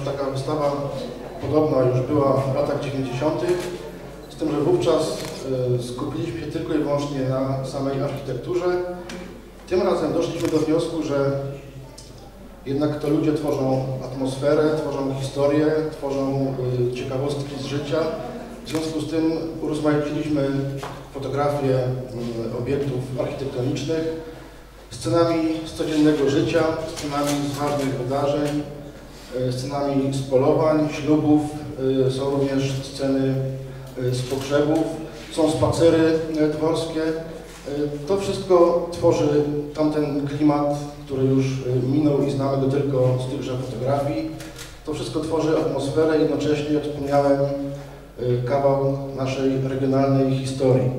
ponieważ taka wystawa podobna już była w latach 90. Z tym, że wówczas e, skupiliśmy się tylko i wyłącznie na samej architekturze. Tym razem doszliśmy do wniosku, że jednak to ludzie tworzą atmosferę, tworzą historię, tworzą e, ciekawostki z życia. W związku z tym urozmaiciliśmy fotografię mm, obiektów architektonicznych scenami z codziennego życia, scenami z ważnych wydarzeń, scenami z polowań, ślubów, e, są również sceny e, z pogrzebów, są spacery e, dworskie. E, To wszystko tworzy tamten klimat, który już e, minął i znamy go tylko z tychże fotografii. To wszystko tworzy atmosferę jednocześnie, jak wspomniałem, e, kawał naszej regionalnej historii.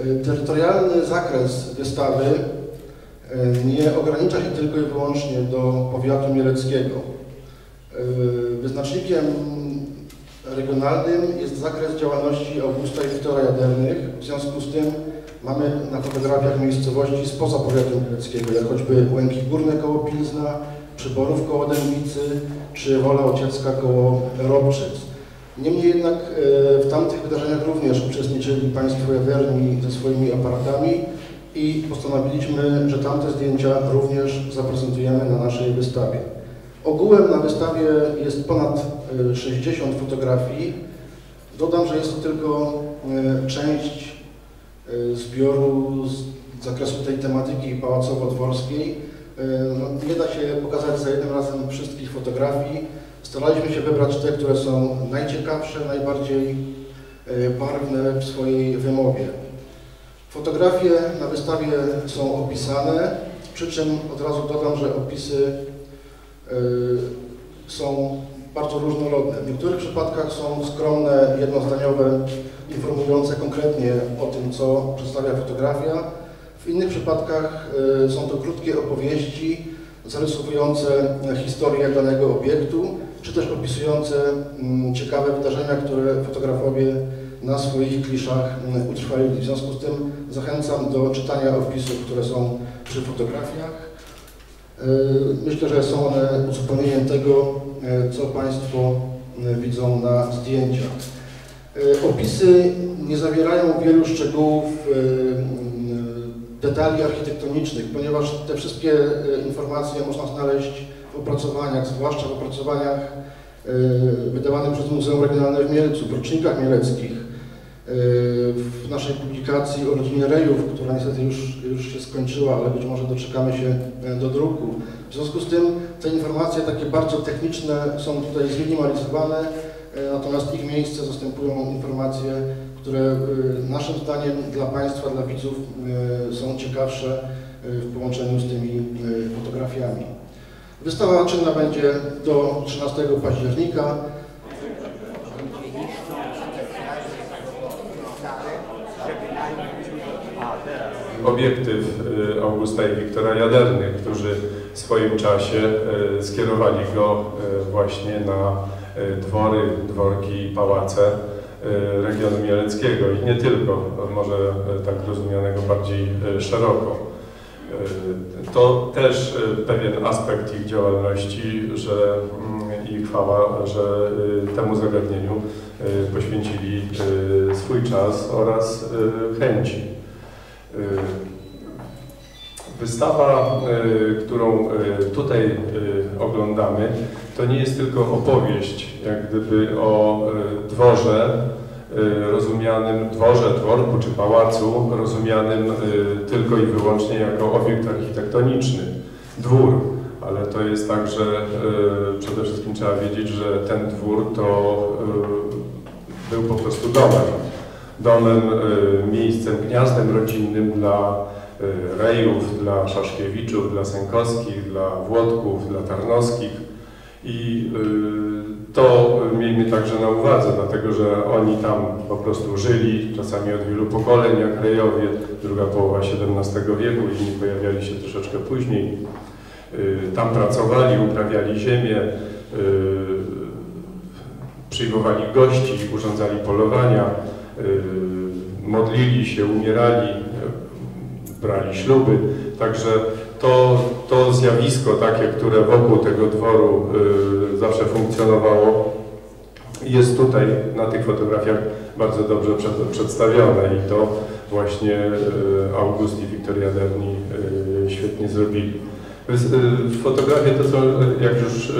E, Terytorialny zakres wystawy e, nie ogranicza się tylko i wyłącznie do powiatu mieleckiego. E, Wyznacznikiem regionalnym jest zakres działalności Augusta i Wiktora Jadernych. W związku z tym mamy na fotografiach miejscowości spoza powiatu mieleckiego, jak choćby Łęki Górne koło Pilzna, Przyborów koło Dębicy, czy Wola Ociecka koło Robczyc. Niemniej jednak e, w tamtych wydarzeniach również uczestniczyli Państwo Jaderni ze swoimi aparatami i postanowiliśmy, że tamte zdjęcia również zaprezentujemy na naszej wystawie. Ogółem na wystawie jest ponad e, 60 fotografii. Dodam, że jest to tylko e, część e, zbioru z zakresu tej tematyki pałacowo-dworskiej. E, no, Nie da się pokazać za jednym razem wszystkich fotografii. Staraliśmy się wybrać te, które są najciekawsze, najbardziej e, barwne w swojej wymowie. Fotografie na wystawie są opisane, przy czym od razu dodam, że opisy e, są bardzo różnorodne. W niektórych przypadkach są skromne, jednozdaniowe, informujące konkretnie o tym, co przedstawia fotografia. W innych przypadkach e, są to krótkie opowieści zarysowujące historię danego obiektu, czy też opisujące mm, ciekawe wydarzenia, które fotografowie na swoich kliszach mm, utrwalili. W związku z tym zachęcam do czytania opisów, które są przy fotografiach. E, Myślę, że są one uzupełnieniem tego, e, co Państwo e, widzą na zdjęciach. Opisy nie zawierają wielu szczegółów, detali architektonicznych, ponieważ te wszystkie informacje można znaleźć w opracowaniach, zwłaszcza w opracowaniach wydawanych przez Muzeum Regionalne w Mielcu, w rocznikach mieleckich, w naszej publikacji o rodzinie Rejów, która niestety już, już się skończyła, ale być może doczekamy się e, do druku. W związku z tym te informacje takie bardzo techniczne są tutaj zminimalizowane, e, natomiast ich miejsce zastępują informacje, które e, naszym zdaniem dla Państwa, dla widzów są ciekawsze w połączeniu z tymi fotografiami. Wystawa czynna będzie do 13 października. Obiektyw y, Augusta i Wiktora Jadernych, którzy w swoim czasie y, skierowali go y, właśnie na dwory, dworki i pałace regionu mieleckiego i nie tylko, może tak rozumianego bardziej szeroko. To też pewien aspekt ich działalności, że mm, i chwała, że temu zagadnieniu poświęcili swój czas oraz chęci. Wystawa, y, którą y, tutaj y, oglądamy, to nie jest tylko opowieść, jak gdyby o dworze rozumianym, dworze, dworku czy pałacu rozumianym tylko i wyłącznie jako obiekt architektoniczny, dwór. Ale to jest tak, że przede wszystkim trzeba wiedzieć, że ten dwór to był po prostu domem domem, miejscem, gniazdem rodzinnym dla Rejów, dla Szaszkiewiczów, dla Sękowskich, dla Włodków, dla Tarnowskich. I y, to miejmy także na uwadze, dlatego że oni tam po prostu żyli, czasami od wielu pokoleń, jak Rejowie, druga połowa XVII wieku, inni pojawiali się troszeczkę później. Y, Tam pracowali, uprawiali ziemię, y, przyjmowali gości, urządzali polowania, y, modlili się, umierali, y, brali śluby. Także to, to zjawisko takie, które wokół tego dworu y, zawsze funkcjonowało, jest tutaj na tych fotografiach bardzo dobrze przed, przedstawione i to właśnie y, August i Wiktoria Derni y, świetnie zrobili. Wys- y, Fotografie to są, y, jak już y,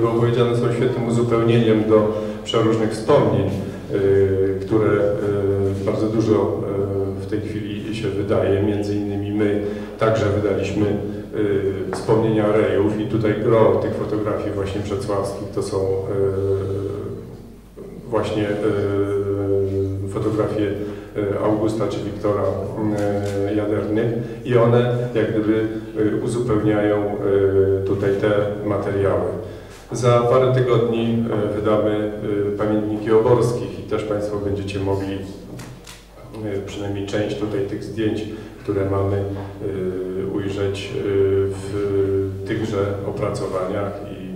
było powiedziane, są świetnym uzupełnieniem do przeróżnych wspomnień, y, które y, bardzo dużo y, w tej chwili się wydaje. Między innymi my także wydaliśmy y, wspomnienia Rejów i tutaj gro tych fotografii właśnie przedsławskich to są y, właśnie y, fotografie y, Augusta czy Wiktora y, Jadernych i one jak gdyby y, uzupełniają tutaj te materiały. Za parę tygodni wydamy pamiętniki oborskich i też Państwo będziecie mogli przynajmniej część tutaj tych zdjęć, które mamy y, ujrzeć y, w tychże opracowaniach i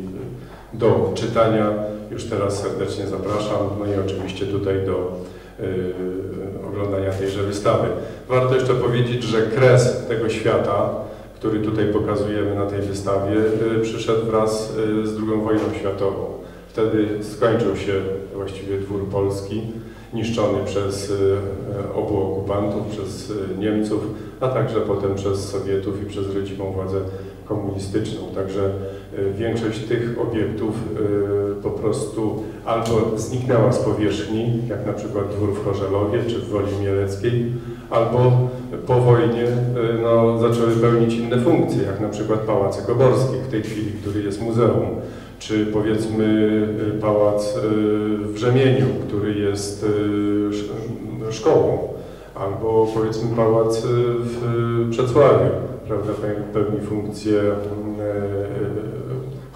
do czytania już teraz serdecznie zapraszam, no i oczywiście tutaj do y, oglądania tejże wystawy. Warto jeszcze powiedzieć, że kres tego świata, który tutaj pokazujemy na tej wystawie, przyszedł wraz z II wojną światową. Wtedy skończył się właściwie dwór polski, niszczony przez y, obu okupantów, przez y, Niemców, a także potem przez Sowietów i przez rodzimą władzę komunistyczną. Także y, większość tych obiektów y, po prostu albo zniknęła z powierzchni, jak na przykład dwór w Chorzelowie czy w Woli Mieleckiej, albo po wojnie y, no, zaczęły pełnić inne funkcje, jak na przykład Pałac Koborskich w tej chwili, który jest muzeum, czy powiedzmy y, Pałac y, w Rzemieniu, który jest y, sz- szkołą, albo powiedzmy Pałac w Przedsławiu, prawda, pe- pełni funkcje y,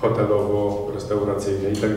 hotelowo-restauracyjne i tak